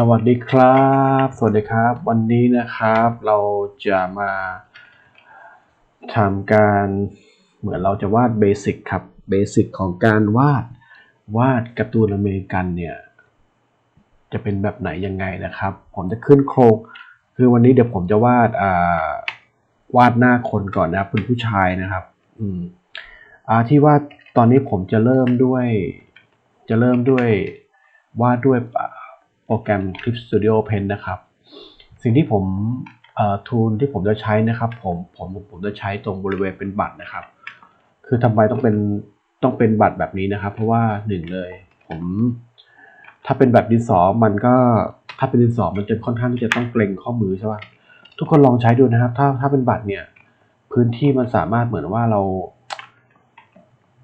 สวัสดีครับ สวัสดีครับ วันนี้นะครับเราจะมาทำการเหมือนเราจะวาดเบสิกครับเบสิกของการวาดวาดการ์ตูนอเมริกันเนี่ย จะเป็นแบบไหนยังไงนะครับ ผมจะขึ้นโครงคือวันนี้เดี๋ยวผมจะวาดอ่าวาดหน้าคนก่อนนะครับเป็นผู้ชายนะครับ อืมอ่าที่วาดตอนนี้ผมจะเริ่มด้วย จะเริ่มด้วยวาดด้วย โปรแกรม Clip Studio Pen นะครับ สิ่งที่ผมทูลที่ผมจะใช้นะครับ ผมผมผมจะใช้ตรงบริเวณเป็นบัตรนะครับ คือทำไมต้องเป็นต้องเป็นบัตรแบบนี้นะครับ เพราะว่าหนึ่งเลย ผม ถ้าเป็นแบบดินสอมันก็ถ้าเป็นดินสอมันจะค่อนข้างที่จะต้องเกรงข้อมือใช่ป่ะทุกคนลองใช้ดูนะครับ ถ้าถ้าเป็นบัตรเนี่ย พื้นที่มันสามารถเหมือนว่าเรา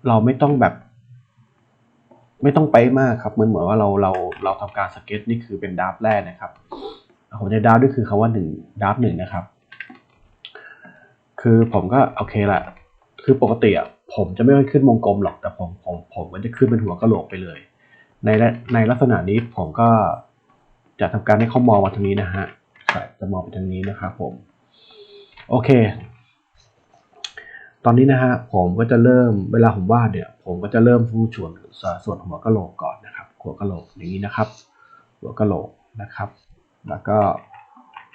เราไม่ต้องแบบ ไม่ต้องไปมากครับมันเหมือนว่าเราเราเราทำการสเก็ตนี่คือเป็นดราฟแรกนะครับผมจะดราฟด้วยคือคาว่าหนึ่งดราฟหนึ่งนะครับ คือผมก็โอเคละคือปกติอะผมจะไม่ค่อยขึ้นวงกลมหรอกแต่ผมผมผมมันจะขึ้นเป็นหัวกระโหลกไปเลย ในในลักษณะนี้ผมก็จะทำการให้เขามองมาทางนี้นะฮะจะมองไปทางนี้นะครับผม โอเค ตอนนี้นะฮะผมก็จะเริ่มเวลาผมวาดเนี่ย ผมก็จะเริ่มฟูส่วนส่วนหัวกะโหลกก่อนนะครับ หัวกะโหลกอย่างนี้นะครับ หัวกะโหลกนะครับ แล้วก็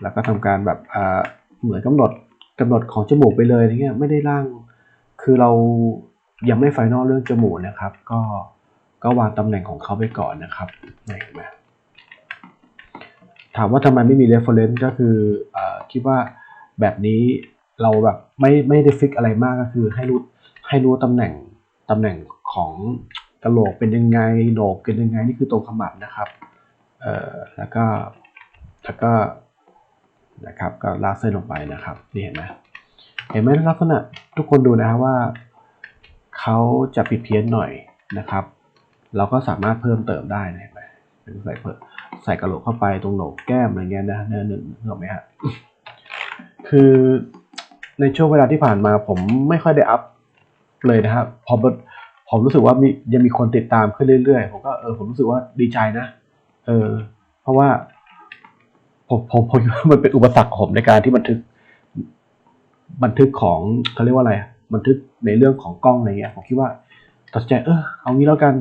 แล้วก็ทำการแบบอ่าเหมือนกำหนดกำหนดของจมูกไปเลยอย่างเงี้ยไม่ได้ร่างคือเรายังไม่ไฟนอลเรื่องจมูกนะครับ ก็ก็วางตำแหน่งของเขาไปก่อนนะครับเห็นไหมถามว่าทำไมไม่มี reference ก็คืออคิดว่าแบบนี้ เราแบบไม่ไม่ได้ฟิกอะไรมากก็คือ ให้รู้ให้รู้ตำแหน่งตำแหน่งของกระโหลกเป็นยังไงโหนกเป็นยังไงนี่คือตรงขมับนะครับเอ่อแล้วก็แล้วก็นะครับก็ลากเส้นลงไปนะครับนี่เห็นไหมเห็นไหมลักษณะทุกคนดูนะครับว่าเขาจะผิดเพี้ยนหน่อยนะครับ เราก็สามารถเพิ่มเติมได้นะเห็นไหมใส่เพิ่มใส่กระโหลกเข้าไปตรงโหนกแก้มอะไรเงี้ยนะเนื้อหนึ่งเห็นไหมฮะคือ ในช่วงเวลาที่ผ่านมาผมไม่ค่อยได้อัพเลยนะครับพอผมรู้สึกว่ามียังมีคนติดตามขึ้นเรื่อยๆ ผมก็เออผมรู้สึกว่าดีใจนะ เออ เพราะว่า ผมผมผมมันเป็นอุปสรรคผมในการที่บันทึก บันทึกของเขาเรียกว่าอะไรบันทึกในเรื่องของกล้องอะไรเงี้ยผมคิดว่าตัดใจเออเอางี้แล้วกัน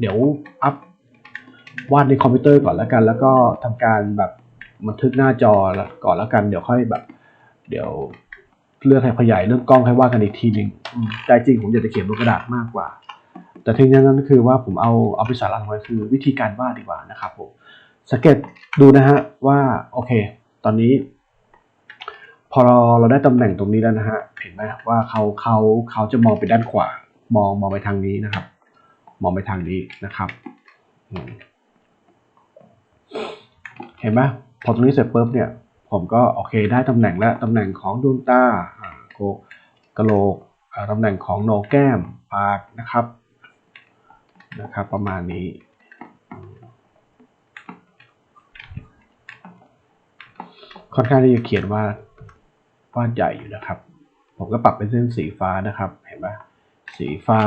เดี๋ยวอัพวาดในคอมพิวเตอร์ก่อนแล้วกัน แล้วก็ทำการแบบบันทึกหน้าจอก่อนแล้วกัน เดี๋ยวค่อยแบบ เดี๋ยว เรื่องให้ขยายเรื่องกล้องให้ว่ากันอีกทีหนึ่งใจจริงผมอยากจะเขียนบนกระดาษมากกว่า แต่ทีนี้นั้นคือว่าผมเอาเอาไปสาระไว้คือวิธีการวาดดีกว่านะครับผมสังเกตดูนะฮะว่าโอเค ตอนนี้ พอเราเราได้ตำแหน่งตรงนี้แล้วนะฮะเห็นไหมว่าเขาเขาเขาจะมองไปด้านขวามองมองไปทางนี้นะครับ มองไปทางนี้นะครับเห็นไหมพอตรงนี้เสร็จปุ๊บเนี่ย ผมก็โอเคได้ตำแหน่งแล้วตำแหน่งของดวงตาโกกะโหลกตำแหน่งของโหนกแก้มปากนะครับนะครับ ประมาณนี้ ค่อนข้างที่จะเขียนว่าวาดใหญ่อยู่นะครับ ผมก็ปรับเป็นเส้นสีฟ้านะครับ เห็นไหมสีฟ้า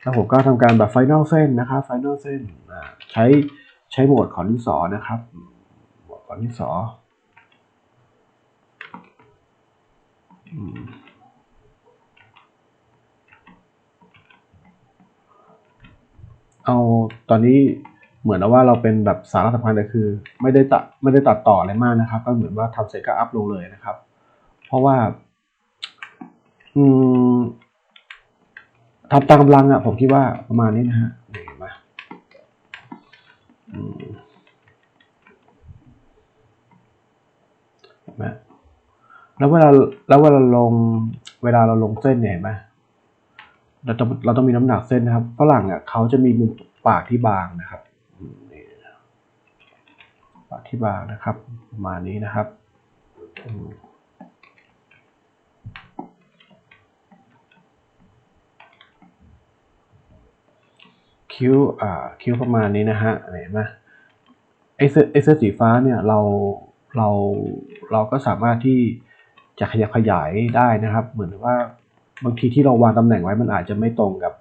แล้วผมก็ทำการแบบไฟนอลเส้นนะครับไฟนอลเส้นใช้ใช้โหมดของดินสอนะครับ โหมดของดินสอ เอาตอนนี้เหมือนว่าเราเป็นแบบสาระสำคัญเลยคือ ไม่ได้ตัดไม่ได้ตัดต่ออะไรมากนะครับ ก็เหมือนว่าทำเสร็จก็อัพลงเลยนะครับ เพราะว่า อืมทำตามกำลังอะผมคิดว่าประมาณนี้นะฮะเห็นไหมเห็นไหม แล้วเวลาแล้วเวลาลงเวลาเราลงเส้นเนี่ยเห็นไหมเราต้องเราต้องมีน้ำหนักเส้นนะครับฝรั่งอะเขาจะมีมุมปากที่บางนะครับปากที่บางนะครับประมาณนี้นะครับคิ้วอ่าคิ้วประมาณนี้นะฮะเห็นไหมไอเสื้อไอเสื้อสีฟ้าเนี่ยเราเราเราก็สามารถที่ จะขยับขยายได้นะครับ เหมือนว่าบางทีที่เราวางตำแหน่งไว้มันอาจจะไม่ตรงกับ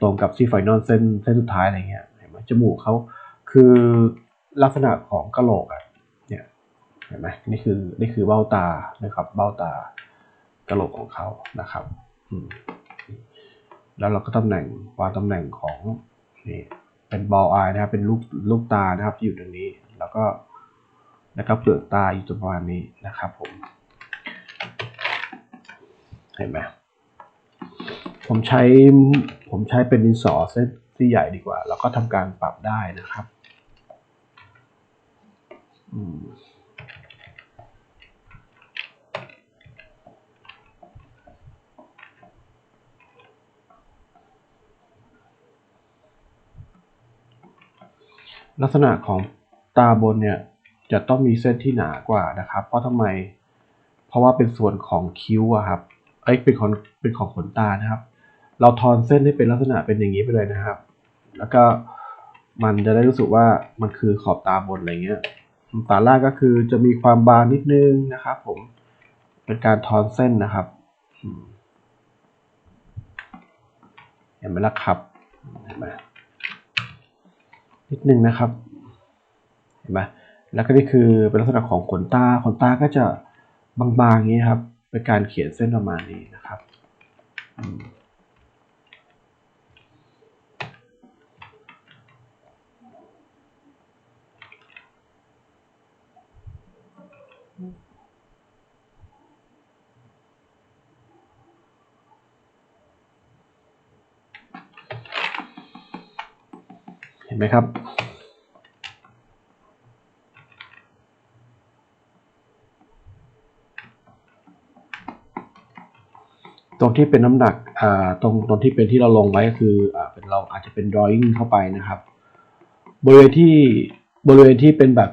ตรงกับซีไฟนอลเส้นเส้นสุดท้ายอะไรเงี้ยเห็นไหมจมูกเขาคือลักษณะของกระโหลกอะเนี่ยเห็นไหมนี่คือนี่คือเบ้าตานะครับ เบ้าตากระโหลกของเขานะครับอืมแล้วเราก็ตำแหน่งวางตำแหน่งของนี่เป็นบอลอายนะครับ เป็นลูกลูกตานะครับที่อยู่ตรงนี้ แล้วก็แล้วก็เปลือกตาอยู่ตรงประมาณนี้นะครับผม เห็นไหมผมใช้ผมใช้เป็นดินสอเส้นที่ใหญ่ดีกว่า แล้วก็ทำการปรับได้นะครับลักษณะของตาบนเนี่ยจะต้องมีเส้นที่หนากว่านะครับ เพราะทำไม เพราะว่าเป็นส่วนของคิ้วอะครับ เอ้ยเป็นของเป็นของขนตานะครับ เราทอนเส้นให้เป็นลักษณะเป็นอย่างนี้ไปเลยนะครับ แล้วก็มันจะได้รู้สึกว่ามันคือขอบตาบนอะไรเงี้ยตาล่างก็คือจะมีความบางนิดนึงนะครับผมเป็นการทอนเส้นนะครับเห็นไหมล่ะครับเห็นไหมนิดนึงนะครับ เห็นไหมแล้วก็นี่คือเป็นลักษณะของขนตาขนตาก็จะบางๆอย่างนี้ครับ เป็นการเขียนเส้นประมาณนี้นะครับเห็นไหมครับ ตรง ที่เป็นน้ำหนักตรงตรงที่เป็นที่เราลงไว้ก็คืออเป็นเราอาจจะเป็น drawing เข้าไปนะครับ บริเวณที่บริเวณที่เป็นแบบ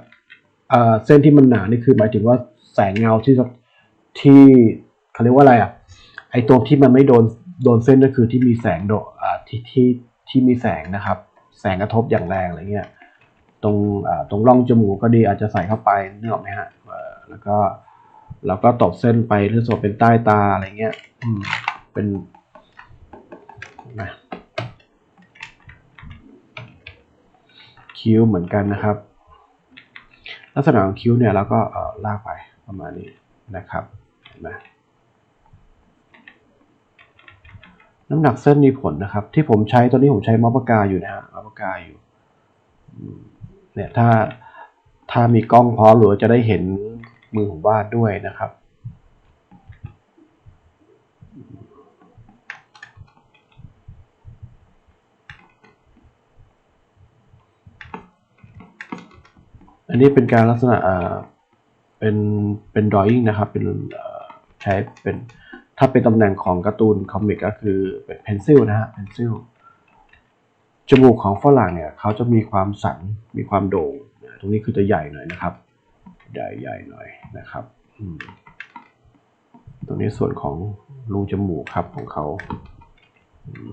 เส้นที่มันหนานี่คือหมายถึงว่าแสงเงาที่ที่เขาเรียกว่าอะไรอะไอตรงที่มันไม่โดนโดนเส้นก็คือที่มีแสงโดที่ที่ที่มีแสงนะครับ แสงกระทบอย่างแรงอะไรเงี้ยตรงตรงร่องจมูกก็ดีอาจจะใส่เข้าไปนึกออกไหมฮะแล้วก็แล้วก็ตบเส้นไปหรือส่วนเป็นใต้ตาอะไรเงี้ย อืม เป็นนะคิ้วเหมือนกันนะครับ ลักษณะของคิ้วเนี่ยเราก็เอ่อลากไปประมาณนี้นะครับเห็นไหมน้ำหนักเส้นมีผลนะครับ ที่ผมใช้ตอนนี้ผมใช้มอปากกาอยู่นะฮะมอปากกาอยู่เนี่ยถ้าถ้ามีกล้องพร้อมหรือจะได้เห็นมือของวาดด้วยนะครับ อันนี้เป็นการลักษณะเป็นเป็น drawing นะครับ เป็นใช้เป็นถ้าเป็นตำแหน่งของการ์ตูนคอมิกก็คือเป็น pencil นะฮะ pencil จมูกของฝรั่งเนี่ยเขาจะมีความสันมีความโด่ง ตรงนี้คือจะใหญ่หน่อยนะครับ ใหญ่ใหญ่หน่อยนะครับตรงนี้ส่วนของรูจมูกครับของเขาอืม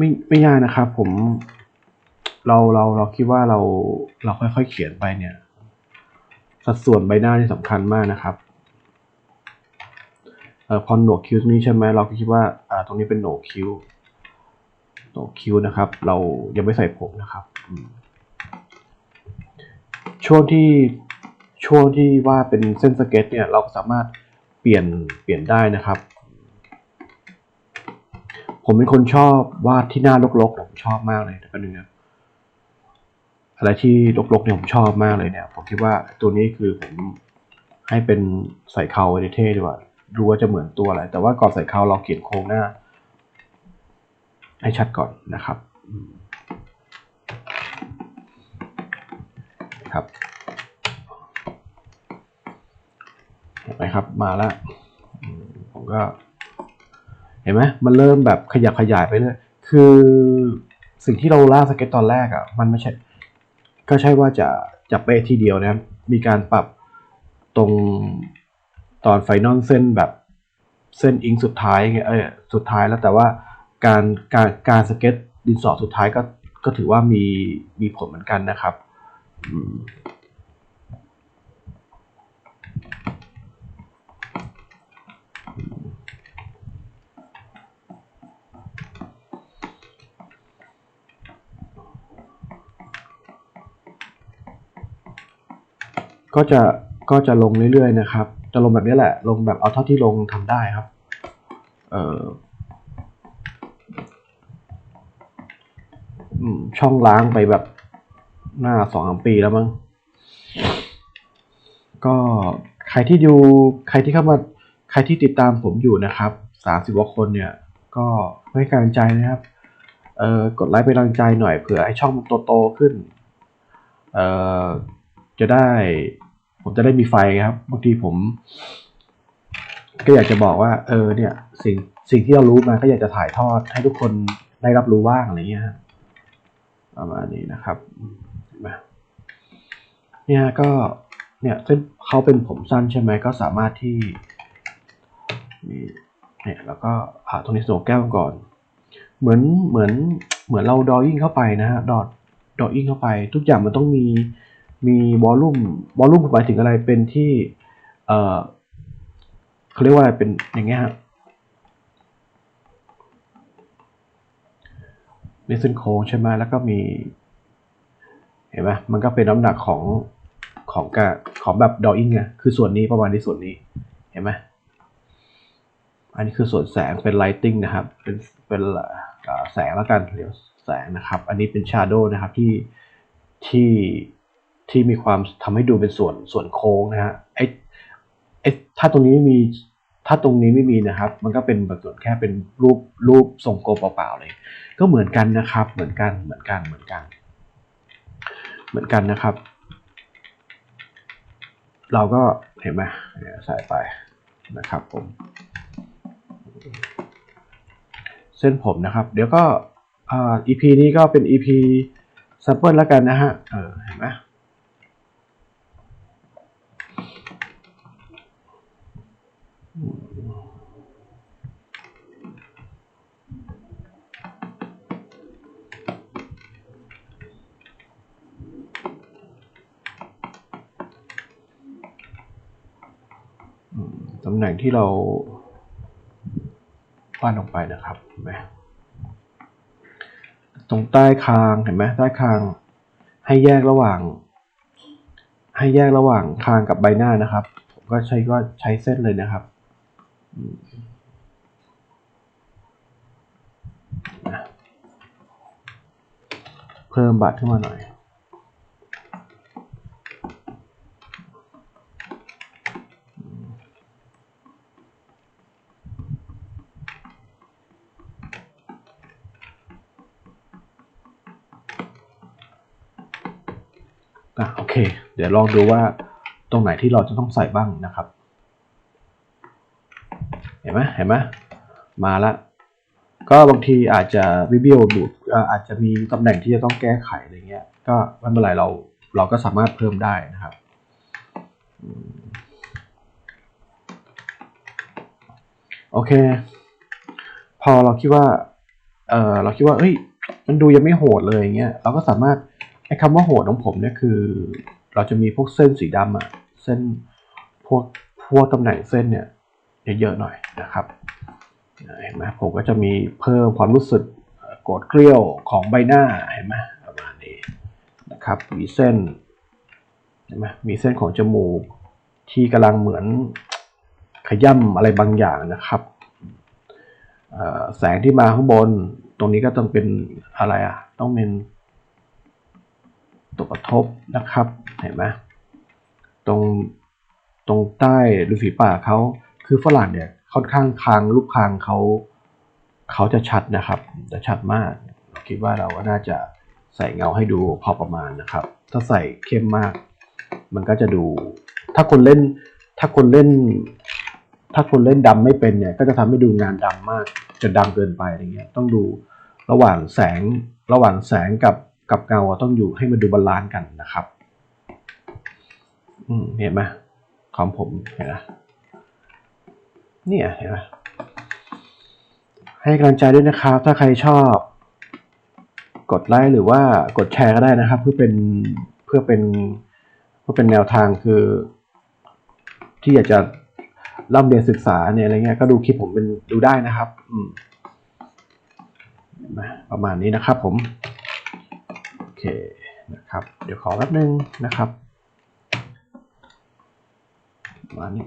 ไม่ไม่ยากนะครับ ผม เราเราเราคิดว่าเราเราค่อยๆเขียนไปเนี่ย สัดส่วนใบหน้าที่สำคัญมากนะครับเอ่อพอหนวกคิ้วตรงนี้ใช่ไหมเราก็คิดว่าอ่าตรงนี้เป็นโหนกคิ้วโหนกคิ้วนะครับ เรายังไม่ใส่ผมนะครับช่วงที่ช่วงที่ว่าเป็นเส้นสเก็ตเนี่ยเราก็สามารถเปลี่ยนเปลี่ยนได้นะครับ ผมเป็นคนชอบวาดที่หน้ารกๆผมชอบมากเลยแต่ก็นึงนะอะไรที่รกๆเนี่ยผมชอบมากเลยเนี่ย ผมคิดว่าตัวนี้คือผมให้เป็นใส่เคาไว้เท่ดีกว่าดูว่าจะเหมือนตัวอะไร แต่ว่าก่อนใส่เคาเราเขียนโครงหน้า ให้ชัดก่อนนะครับครับเห็นไหมครับมาแล้วผมก็ ห็นไหมมันเริ่มแบบขยับขยายไปเรื่อยคือสิ่งที่เราล่าสเก็ตตอนแรกอะ่ะมันไม่ใช่ ก็ใช่ว่าจะจะเป๊ะทีเดียวนะครับมีการปรับตรงตอนไฟนอลเส้นแบบเส้นอิงสุดท้ายไงเออสุดท้ายแล้วแต่ว่าการการการสเก็ตดินสอสุดท้ายก็ก็ถือว่ามีมีผลเหมือนกันนะครับ ก็จะก็จะลงเรื่อยๆนะครับ จะลงแบบนี้แหละ ลงแบบเอาเท่าที่ลงทำได้ครับ เออช่องล้างไปแบบหน้าสองสามปีแล้วมั้ง ก็ใครที่ดูใครที่เข้ามาใครที่ติดตามผมอยู่นะครับสามสิบกว่าคนเนี่ย ก็ให้กำลังใจนะครับ เอ่อกดไลค์เป็นกำลังใจหน่อยเผื่อให้ช่องมันโตๆขึ้น เอ่อจะได้ ผมจะได้มีไฟครับบางทีผม ก็อยากจะบอกว่า เออ เนี่ย สิ่งสิ่งที่เรารู้มาก็อยากจะถ่ายทอดให้ทุกคนได้รับรู้บ้างอะไรเงี้ยประมาณนี้นะครับเห็นไหมเนี่ยก็เนี่ยเส้นเขาเป็นผมสั้นใช่ไหมก็สามารถที่นี่เนี่ยแล้วก็ผ่าตรงนี้โสแก้วก่อน เหมือนเหมือนเหมือนเราดอยิ่งเข้าไปนะฮะดอดดอยิ่งเข้าไป ทุกอย่างมันต้องมี มีวอลลุ่มวอลลุ่มหมายถึงอะไรเป็นที่เออเขาเรียกว่าอะไรเป็นอย่างเงี้ยฮะมีเส้นโค้งใช่ไหมแล้วก็มีเห็นไหมมันก็เป็นน้ำหนักของของกะของแบบดออิงไงคือส่วนนี้ประมาณที่ส่วนนี้เห็นไหมอันนี้คือส่วนแสงเป็น lighting นะครับ เป็นเป็นแสงแล้วกันเดี๋ยวแสงนะครับ อันนี้เป็น shadow นะครับที่ที่ ที่มีความทำให้ดูเป็นส่วนส่วนโค้งนะฮะไอ้ไอ้ถ้าตรงนี้ไม่มีถ้าตรงนี้ไม่มีนะครับ มันก็เป็นแบบส่วนแค่เป็นรูปรูปทรงกลมเปล่าๆเลย ก็เหมือนกันนะครับ เหมือนกันเหมือนกันเหมือนกัน เหมือนกันนะครับ เราก็เห็นไหมใส่ไปนะครับผมเส้นผมนะครับ เดี๋ยวก็อ่า EP นี้ก็เป็น EP sample แล้วกันนะฮะเออเห็นไหมอืมตำแหน่ง ที่เราวาดลงไปนะครับเห็นไหมตรงใต้คางเห็นไหมใต้คาง ให้แยกระหว่าง ให้แยกระหว่างคางกับใบหน้านะครับ ผมก็ใช้ก็ใช้เส้นเลยนะครับเพิ่มบัตรขึ้นมาหน่อย อะโอเค เดี๋ยวลองดูว่าตรงไหนที่เราจะต้องใส่บ้างนะครับ เห็นไหมเห็นไหมมาละก็บางทีอาจจะวิบิโอดูดอาอาจจะมีตำแหน่งที่จะต้องแก้ไขอะไรเงี้ย ก็ไม่เป็นไรเราเราก็สามารถเพิ่มได้นะครับโอเค พอเราคิดว่า เออเราคิดว่าเอ้ย มันดูยังไม่โหดเลยอย่างเงี้ย เราก็สามารถไอ้คำว่าโหดของผมเนี่ยคือ เราจะมีพวกเส้นสีดำอะเส้นพวกพวกตำแหน่งเส้นเนี่ยเยอะๆหน่อยนะครับเห็นไหมผมก็จะมีเพิ่มความรู้สึกโกรธเกลี้ยวของใบหน้าเห็นไหมประมาณนี้นะครับมีเส้นเห็นไหมมีเส้นของจมูกที่กำลังเหมือนขย่ำอะไรบางอย่างนะครับแสงที่มาข้างบน ตรงนี้ก็ต้องเป็นอะไรอะต้องเป็น ตัวกระทบนะครับ เห็นไหมตรงตรงใต้ริมฝีปากเขาคือฝรั่งเนี่ยค่อนข้างคางรูปคางเขาเขาจะชัดนะครับจะชัดมาก คิดว่าเราก็น่าจะใส่เงาให้ดูพอประมาณนะครับ ถ้าใส่เข้มมาก มันก็จะดู ถ้าคนเล่น ถ้าคนเล่น ถ้าคนเล่นดำไม่เป็นเนี่ย ก็จะทำให้ดูงานดำมาก จะดำเกินไปอะไรเงี้ย ต้องดูระหว่างแสง ระหว่างแสงกับ กับเงาต้องอยู่ให้มันดูบาลานซ์กันนะครับอืมเห็นไหมของผมเห็นไหมเนี่ยเห็นไหมให้กำลังใจด้วยนะครับ ถ้าใครชอบ กดไลค์หรือว่ากดแชร์ก็ได้นะครับ เพื่อเป็นเพื่อเป็นเพื่อเป็นแนวทางคือ ที่อยากจะร่ำเรียนศึกษาเนี่ยอะไรเงี้ยก็ดูคลิปผมเป็นดูได้นะครับ อืมเห็นไหมประมาณนี้นะครับผม เคนะครับ เดี๋ยวขอแป๊บนึงนะครับ มาณนี้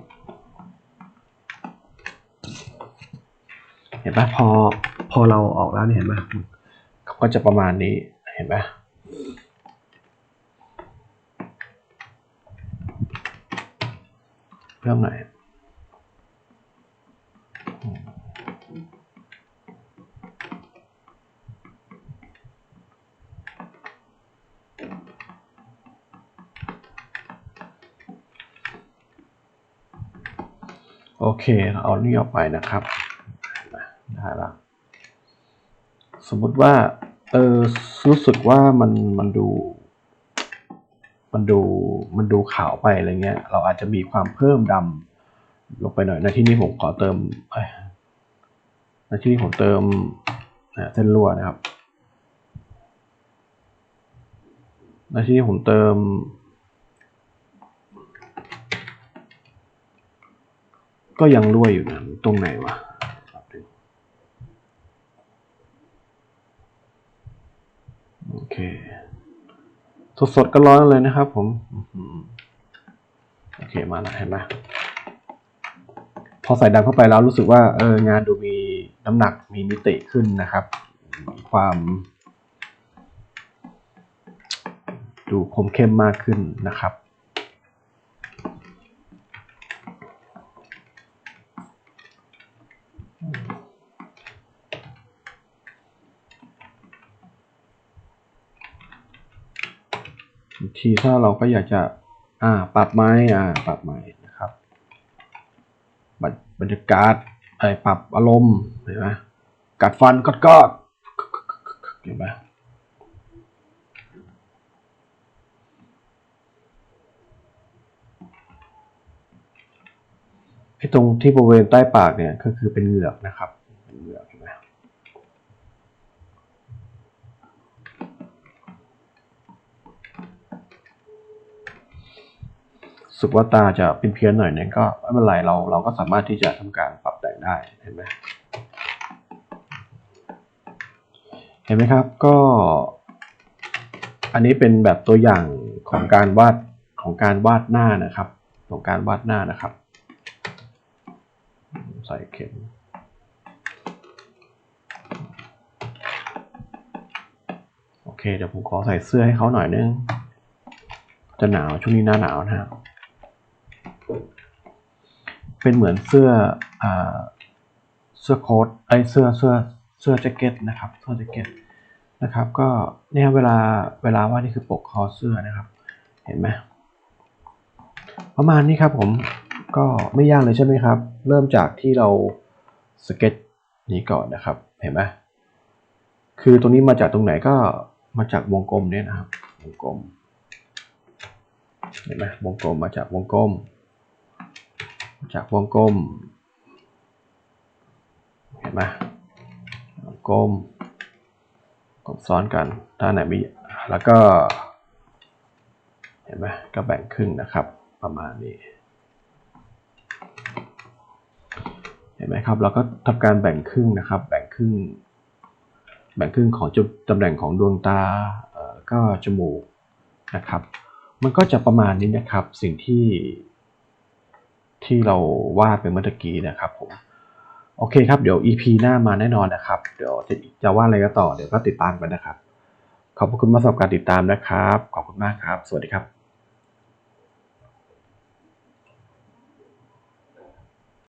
เห็นปะพอพอเราออกแล้วเนี่ยเห็นปะเขาก็จะประมาณนี้เห็นปะเริ่มไหนอย โอเคเราเอานี่ออกไปนะครับได้ละสมมุติว่า เออรู้สึกว่ามันมันดู มันดูมันดูขาวไปอะไรเงี้ย เราอาจจะมีความเพิ่มดำลงไปหน่อยในที่นี้ผมขอเติมเอ้ยในที่นี้ผมเติมอ่าเส้นลวดนะครับในที่นี้ผมเติม ก็ยังรั่วอยู่นะ ตรงไหนวะโอเค สดๆก็ร้อนเลยนะครับผม โอเคมาแล้วเห็นไหมพอใส่ดำเข้าไปแล้วรู้สึกว่าเอองานดูมีน้ำหนักมีมิติขึ้นนะครับ ความ ดูคมเข้มมากขึ้นนะครับ ทีถ้าเราก็อยากจะอ่าปรับไม้อ่าปรับไม้นะครับบรรบรรยากาศไอปรับอารมณ์เห็นไหมกัดฟันกอดกอดเห็นไหมไอ้ตรงที่บริเวณใต้ปากเนี่ยก็คือเป็นเหงือกนะครับเป็นเหงือกเห็นไหม รู้ สึกว่าตาจะเป็นเพี้ยนหน่อยเนี่ยก็ไม่เป็นไรเราเราก็สามารถที่จะทำการปรับแต่งได้เห็นไหมเห็นไหมครับก็ อันนี้เป็นแบบตัวอย่างของการวาดของการวาดหน้านะครับ ของการวาดหน้านะครับ ใส่เข็มโอเคเดี๋ยวผมขอใส่เสื้อให้เขาหน่อยนึง จะหนาวช่วงนี้หน้าหนาวนะครับ เป็นเหมือนเสื้ออเสื้อโค้ทไอเสื้อเสื้อเสื้อแจ็คเก็ตนะครับเสื้อแจ็คเก็ตนะครับ ก็เนี่ยเวลาเวลาว่านี่คือปกคอเสื้อนะครับ เห็นไหมประมาณนี้ครับผมก็ไม่ยากเลยใช่ไหมครับ เริ่มจากที่เราสเก็ตนี้ก่อนนะครับ เห็นไหมคือตรงนี้มาจากตรงไหนก็มาจากวงกลมเนี่ยนะครับ วงกลม เห็นไหมวงกลมมาจากวงกลม จากวงกลม เห็นไหมวงกลมกลมซ้อนกันถ้าไหนมีแล้วก็ เห็นไหมก็แบ่งครึ่งนะครับ ประมาณนี้ เห็นไหมครับ เราก็ทำการแบ่งครึ่งนะครับ แบ่งครึ่ง แบ่งครึ่งของจุดตำแหน่งของดวงตาก็จมูกนะครับ มันก็จะประมาณนี้นะครับ สิ่งที่ ที่เราวาดไปเมื่อกี้นะครับผมโอเคครับเดี๋ยว EP หน้ามาแน่นอนนะครับ เดี๋ยวจะจะวาดอะไรก็ต่อเดี๋ยวก็ติดตามกันนะครับ ขอบคุณมากสำหรับการติดตามนะครับ ขอบคุณมากครับ สวัสดีครับ